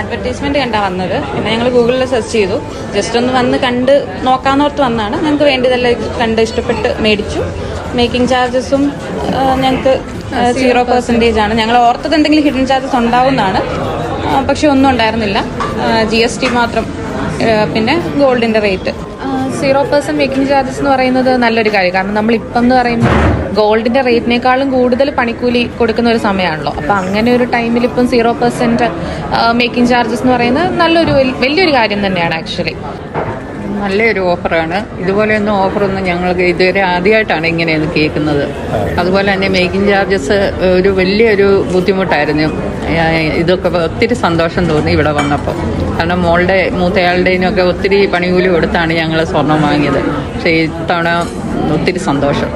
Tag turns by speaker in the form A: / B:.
A: Advertisement കണ്ടാ വന്നത്. പിന്നെ ഞങ്ങൾ ഗൂഗിളിൽ സെർച്ച് ചെയ്തു. ജസ്റ്റ് ഒന്ന് വന്ന് കണ്ട് നോക്കാന്നോർത്ത് വന്നാണ്. ഞങ്ങൾക്ക് വേണ്ടിയതെല്ലാം കണ്ട് ഇഷ്ടപ്പെട്ട് മേടിച്ചു. മേക്കിംഗ് ചാർജസും ഞങ്ങൾക്ക് സീറോ പെർസെന്റേജ് ആണ്. ഞങ്ങൾ ഓർത്തത് എന്തെങ്കിലും ഹിഡൻ ചാർജസ് ഉണ്ടാവുന്നതാണ് പക്ഷെ ഒന്നും ഉണ്ടായിരുന്നില്ല. ജി എസ് ടി മാത്രം പിന്നെ ഗോൾഡിന്റെ rate
B: zero percent making charges എന്ന് പറയുന്നത് നല്ലൊരു കാര്യം. കാരണം നമ്മൾ ഇപ്പം എന്ന് പറയുമ്പോൾ ഗോൾഡിന്റെ റേറ്റിനേക്കാളും കൂടുതൽ പണിക്കൂലി കൊടുക്കുന്ന ഒരു സമയമാണല്ലോ അപ്പൊ അങ്ങനെ ഒരു ടൈമിൽ ഇപ്പം സീറോ പെർസെന്റ് മേക്കിംഗ് ചാർജസ് എന്ന് പറയുന്നത് നല്ലൊരു വലിയൊരു കാര്യം തന്നെയാണ് ആക്ച്വലി.
C: നല്ലൊരു ഓഫറാണ്. ഇതുപോലെയൊന്നും ഓഫറൊന്നും ഞങ്ങൾക്ക് ഇതുവരെ ആദ്യമായിട്ടാണ് ഇങ്ങനെയൊന്ന് കേൾക്കുന്നത്. അതുപോലെ തന്നെ മേക്കിംഗ് ചാർജസ് ഒരു വലിയൊരു ബുദ്ധിമുട്ടായിരുന്നു. ഇതൊക്കെ ഒത്തിരി സന്തോഷം തോന്നി ഇവിടെ വന്നപ്പോൾ. കാരണം മോളുടെ മൂത്തയാളുടെയൊക്കെ ഒത്തിരി പണികൂലി കൊടുത്താണ് ഞങ്ങൾ സ്വർണം വാങ്ങിയത്. പക്ഷേ ഇത്തവണ ഒത്തിരി സന്തോഷം.